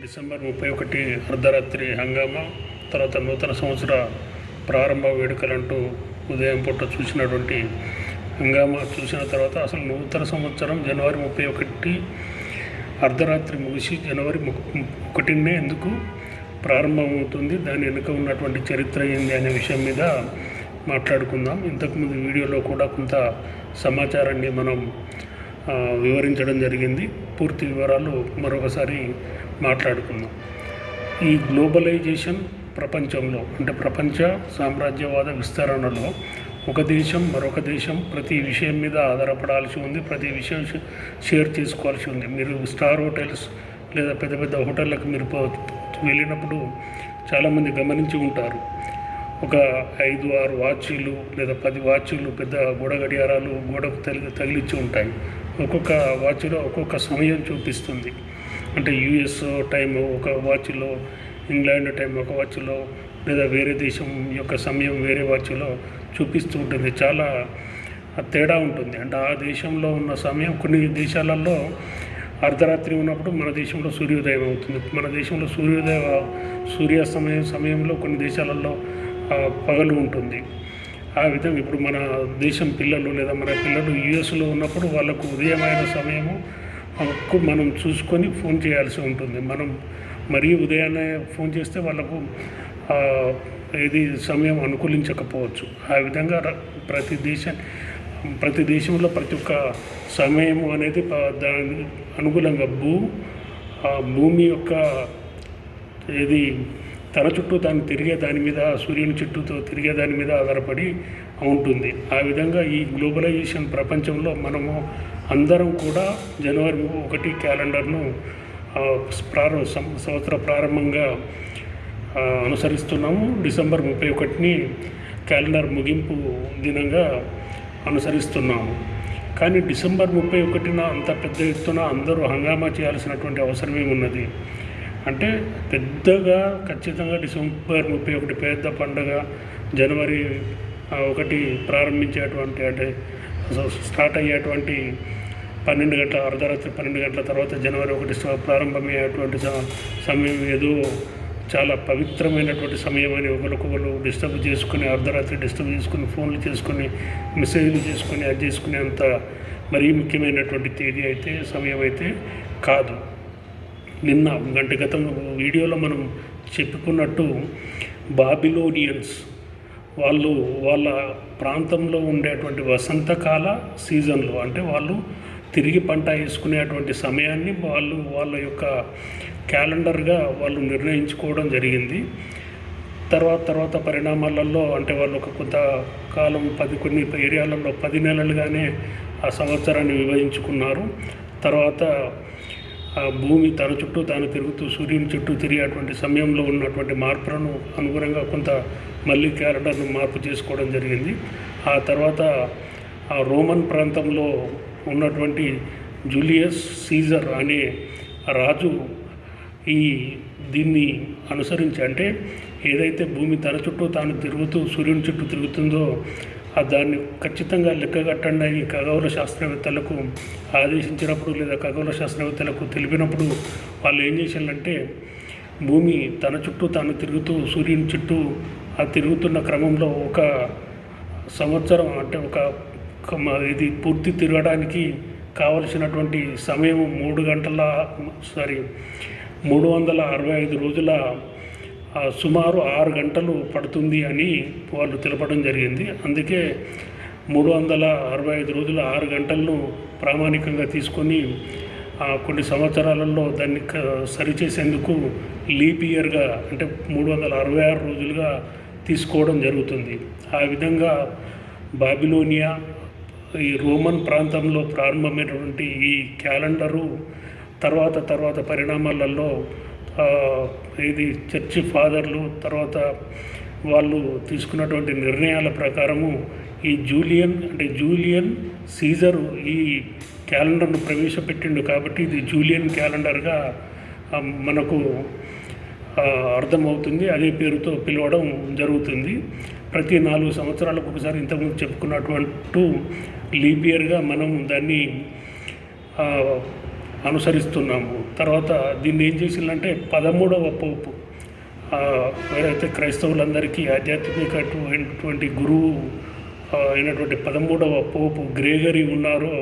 December ముప్పై ఒకటి అర్ధరాత్రి హంగామా తర్వాత నూతన సంవత్సర ప్రారంభ వేడుకలంటూ ఉదయం పూట చూసినటువంటి హంగామా చూసిన తర్వాత అసలు నూతన సంవత్సరం జనవరి ముప్పై ఒకటి అర్ధరాత్రి ముగిసి జనవరి ము- ఒకటినే ఎందుకు ప్రారంభమవుతుంది దాని వెనుక ఉన్నటువంటి చరిత్ర ఏంది అనే విషయం మీద మాట్లాడుకుందాం. ఇంతకుముందు వీడియోలో కూడా కొంత సమాచారాన్ని మనం వివరించడం జరిగింది. పూర్తి వివరాలు మరొకసారి మాట్లాడుకుందాం. ఈ గ్లోబలైజేషన్ ప్రపంచంలో అంటే ప్రపంచ సామ్రాజ్యవాద విస్తరణలో ఒక దేశం మరొక దేశం ప్రతి విషయం మీద ఆధారపడాల్సి ఉంది. ప్రతి విషయం షేర్ చేసుకోవాల్సి ఉంది. మీరు స్టార్ హోటల్స్ లేదా పెద్ద పెద్ద హోటళ్ళకు మీరు వెళ్ళినప్పుడు చాలామంది గమనించి ఉంటారు. ఒక ఐదు ఆరు వాచీలు లేదా పది వాచీలు పెద్ద గోడ గడియారాలు గోడకు తగిలి తగిలిచ్చి ఉంటాయి. ఒక్కొక్క వాచ్లో ఒక్కొక్క సమయం చూపిస్తుంది. అంటే యుఎస్ టైం ఒక వాచ్లో ఇంగ్లాండ్ టైం ఒక వాచ్లో లేదా వేరే దేశం యొక్క సమయం వేరే వాచ్లో చూపిస్తూ ఉంటుంది. చాలా తేడా ఉంటుంది. అంటే ఆ దేశంలో ఉన్న సమయం కొన్ని దేశాలలో అర్ధరాత్రి ఉన్నప్పుడు మన దేశంలో సూర్యోదయం అవుతుంది. మన దేశంలో సూర్యోదయ సూర్యాస్తమయం సమయంలో కొన్ని దేశాలలో పగలు ఉంటుంది. ఆ విధంగా ఇప్పుడు మన దేశం పిల్లలు లేదా మన పిల్లలు యుఎస్లో ఉన్నప్పుడు వాళ్ళకు ఉదయమైన సమయము హక్కు మనం చూసుకొని ఫోన్ చేయాల్సి ఉంటుంది. మనం మరీ ఉదయాన్నే ఫోన్ చేస్తే వాళ్ళకు ఏది సమయం అనుకూలించకపోవచ్చు. ఆ విధంగా ప్రతి దేశం ప్రతి దేశంలో ప్రతి ఒక్క సమయము అనేది దాని అనుకూలంగా భూ ఆ భూమి యొక్క ఏది తన చుట్టూ తాను తిరిగే దాని మీద సూర్యుని చుట్టూతో తిరిగే దాని మీద ఆధారపడి ఉంటుంది. ఆ విధంగా ఈ గ్లోబలైజేషన్ ప్రపంచంలో మనము అందరం కూడా జనవరి ఒకటి క్యాలెండర్ను ప్రారం ప్రారంభ సం- సంవత్సర ప్రారంభంగా అనుసరిస్తున్నాము. డిసెంబర్ ముప్పై ఒకటిని క్యాలెండర్ ముగింపు దినంగా అనుసరిస్తున్నాము. కానీ డిసెంబర్ ముప్పై ఒకటిన అంత పెద్ద ఎత్తున అందరూ హంగామా చేయాల్సినటువంటి అవసరం ఏమున్నది అంటే పెద్దగా ఖచ్చితంగా డిసెంబర్ ముప్పై ఒకటి పెద్ద పండగ జనవరి ఒకటి ప్రారంభించేటువంటి అంటే అసలు స్టార్ట్ అయ్యేటువంటి పన్నెండు గంటల అర్ధరాత్రి పన్నెండు గంటల తర్వాత జనవరి ఒకటి ప్రారంభమయ్యేటువంటి సమయం ఏదో చాలా పవిత్రమైనటువంటి సమయం అని ఒకరికొకరు డిస్టర్బ్ చేసుకుని అర్ధరాత్రి డిస్టర్బ్ చేసుకుని ఫోన్లు చేసుకుని మెసేజ్లు చేసుకుని అది చేసుకునే అంత మరీ ముఖ్యమైనటువంటి తేదీ అయితే సమయం అయితే కాదు. నిన్న గంట గతం వీడియోలో మనం చెప్పుకున్నట్టు బాబిలోనియన్స్ వాళ్ళు వాళ్ళ ప్రాంతంలో ఉండేటువంటి వసంతకాల సీజన్లో అంటే వాళ్ళు తిరిగి పంట వేసుకునేటువంటి సమయాన్ని వాళ్ళు వాళ్ళ యొక్క క్యాలెండర్గా వాళ్ళు నిర్ణయించుకోవడం జరిగింది. తర్వాత తర్వాత పరిణామాలలో అంటే వాళ్ళు ఒక కొంతకాలం పది కొన్ని ఏరియాలలో పది నెలలుగానే ఆ సంవత్సరాన్ని విభజించుకున్నారు. తర్వాత ఆ భూమి తన చుట్టూ తాను తిరుగుతూ సూర్యుని చుట్టూ తిరిగేటువంటి సమయంలో ఉన్నటువంటి మార్పులను అనుగుణంగా కొంత మళ్ళీ క్యాలెండర్ను మార్పు చేసుకోవడం జరిగింది. ఆ తర్వాత ఆ రోమన్ ప్రాంతంలో ఉన్నటువంటి జూలియస్ సీజర్ అనే రాజు ఈ దీన్ని అనుసరించి అంటే ఏదైతే భూమి తన చుట్టూ తాను తిరుగుతూ సూర్యుని చుట్టూ తిరుగుతుందో దాన్ని ఖచ్చితంగా లెక్కగట్టండి అని ఖగోళ శాస్త్రవేత్తలకు ఆదేశించినప్పుడు లేదా ఖగోళ శాస్త్రవేత్తలకు తెలిపినప్పుడు వాళ్ళు ఏం చేశారంటే భూమి తన చుట్టూ తాను తిరుగుతూ సూర్యుని చుట్టూ ఆ తిరుగుతున్న క్రమంలో ఒక సంవత్సరం అంటే ఒక ఇది పూర్తి తిరగడానికి కావలసినటువంటి సమయం మూడు గంటల సారీ మూడు వందల అరవై ఐదు రోజుల సుమారు ఆరు గంటలు పడుతుంది అని వాళ్ళు తెలపడం జరిగింది. అందుకే మూడు వందల అరవై ఐదు రోజుల ఆరు గంటలను ప్రామాణికంగా తీసుకొని కొన్ని సంవత్సరాలలో దాన్ని సరిచేసేందుకు లీప్ ఇయర్గా అంటే మూడు వందల అరవై ఆరు రోజులుగా తీసుకోవడం జరుగుతుంది. ఆ విధంగా బాబిలోనియా ఈ రోమన్ ప్రాంతంలో ప్రారంభమైనటువంటి ఈ క్యాలెండరు తర్వాత తర్వాత పరిణామాలలో ఇది చర్చి ఫాదర్లు తర్వాత వాళ్ళు తీసుకున్నటువంటి నిర్ణయాల ప్రకారము ఈ జూలియన్ అంటే జూలియన్ సీజరు ఈ క్యాలెండర్ను ప్రవేశపెట్టిండు కాబట్టి ఇది జూలియన్ క్యాలెండర్గా మనకు అర్థమవుతుంది. అదే పేరుతో పిలవడం జరుగుతుంది. ప్రతి నాలుగు సంవత్సరాలకు ఒకసారి ఇంతకుముందు చెప్పుకున్నటువంటి లీప్ ఇయర్గా మనం దాన్ని అనుసరిస్తున్నాము. తర్వాత దీన్ని ఏం చేసిందంటే పదమూడవ పోపు ఆ, ఎవరైతే క్రైస్తవులందరికీ ఆధ్యాత్మికటువంటి గురువు అయినటువంటి పదమూడవ పోపు గ్రేగరీ ఉన్నారో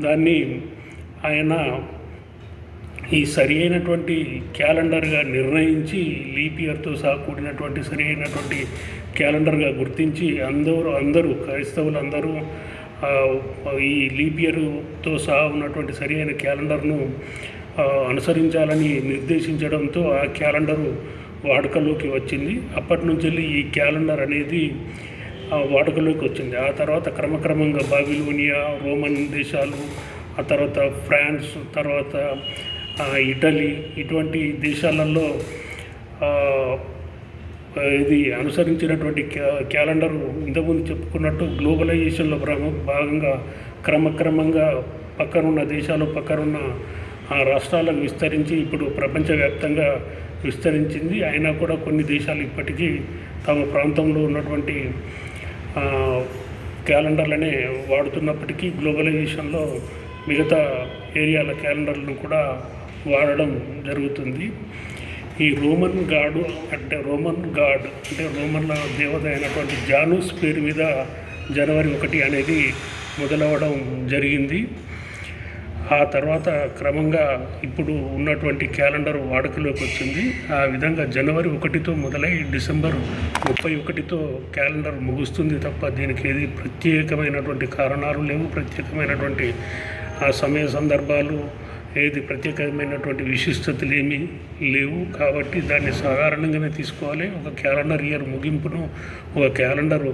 దాన్ని ఆయన ఈ సరి అయినటువంటి క్యాలెండర్గా నిర్ణయించి లీప్ ఇయర్తో సహా కూడినటువంటి సరి అయినటువంటి క్యాలెండర్గా గుర్తించి అందరూ అందరూ క్రైస్తవులు అందరూ ఈ లీప్ ఇయర్తో సహా ఉన్నటువంటి సరి అయిన క్యాలెండర్ను అనుసరించాలని నిర్దేశించడంతో ఆ క్యాలెండరు వాడుకలోకి వచ్చింది. అప్పటి నుంచి వెళ్ళి ఈ క్యాలెండర్ అనేది వాడుకలోకి వచ్చింది. ఆ తర్వాత క్రమక్రమంగా బాబిలోనియా రోమన్ దేశాలు ఆ తర్వాత ఫ్రాన్స్ తర్వాత ఇటలీ ఇటువంటి దేశాలలో ఇది అనుసరించినటువంటి క్యా క్యాలెండర్ ఇంతకుముందు చెప్పుకున్నట్టు గ్లోబలైజేషన్లో భాగంగా క్రమక్రమంగా పక్కనున్న దేశాలు పక్కనున్న రాష్ట్రాలను రాష్ట్రాలకు విస్తరించి ఇప్పుడు ప్రపంచవ్యాప్తంగా విస్తరించింది. అయినా కూడా కొన్ని దేశాలు ఇప్పటికీ తమ ప్రాంతంలో ఉన్నటువంటి క్యాలెండర్లనే వాడుతున్నప్పటికీ గ్లోబలైజేషన్లో మిగతా ఏరియాల క్యాలెండర్లను కూడా వాడడం జరుగుతుంది. ఈ రోమన్ గాడు అంటే రోమన్ గాడ్ అంటే రోమన్ల దేవత అయినటువంటి జానూస్ పేరు మీద జనవరి ఒకటి అనేది మొదలవడం జరిగింది. ఆ తర్వాత క్రమంగా ఇప్పుడు ఉన్నటువంటి క్యాలెండర్ వాడుకలోకి వచ్చింది. ఆ విధంగా జనవరి ఒకటితో మొదలై డిసెంబర్ ముప్పై ఒకటితో క్యాలెండర్ ముగుస్తుంది తప్ప దీనికి ఏది ప్రత్యేకమైనటువంటి కారణాలు లేవు. ప్రత్యేకమైనటువంటి ఆ సమయ సందర్భాలు ఏది ప్రత్యేకమైనటువంటి విశిష్టతలు ఏమీ లేవు కాబట్టి దాన్ని సాధారణంగానే తీసుకోవాలి. ఒక క్యాలెండర్ ఇయర్ ముగింపును ఒక క్యాలెండరు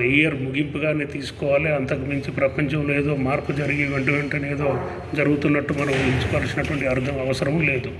ఇయర్ ముగింపుగానే తీసుకోవాలి. అంతకుమించి ప్రపంచంలో ఏదో మార్పు జరిగి వెంట వెంటనే ఏదో జరుగుతున్నట్టు మనం ఉంచుకోవాల్సినటువంటి అర్థం అవసరం లేదు.